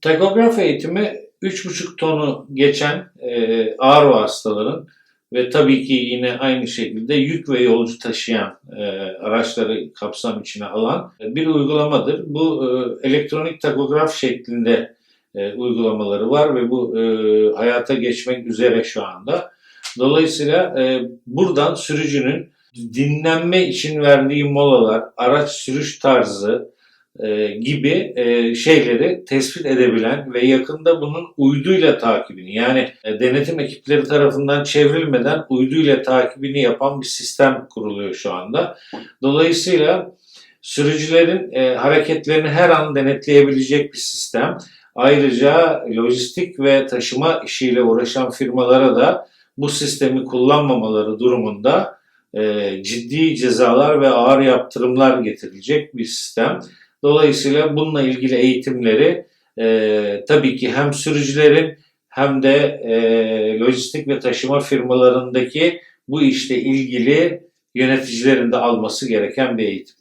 Takograf eğitimi 3,5 tonu geçen e, ağır hastaların ve tabii ki yine aynı şekilde yük ve yolcu taşıyan e, araçları kapsam içine alan bir uygulamadır. Bu e, elektronik takograf şeklinde e, uygulamaları var ve bu e, hayata geçmek üzere şu anda. Dolayısıyla e, buradan sürücünün dinlenme için verdiği molalar, araç sürüş tarzı, e, gibi e, şeyleri tespit edebilen ve yakında bunun uyduyla takibini yani e, denetim ekipleri tarafından çevrilmeden uyduyla takibini yapan bir sistem kuruluyor şu anda. Dolayısıyla sürücülerin e, hareketlerini her an denetleyebilecek bir sistem. Ayrıca lojistik ve taşıma işiyle uğraşan firmalara da bu sistemi kullanmamaları durumunda e, ciddi cezalar ve ağır yaptırımlar getirilecek bir sistem. Dolayısıyla bununla ilgili eğitimleri e, tabii ki hem sürücülerin hem de e, lojistik ve taşıma firmalarındaki bu işle ilgili yöneticilerin de alması gereken bir eğitim.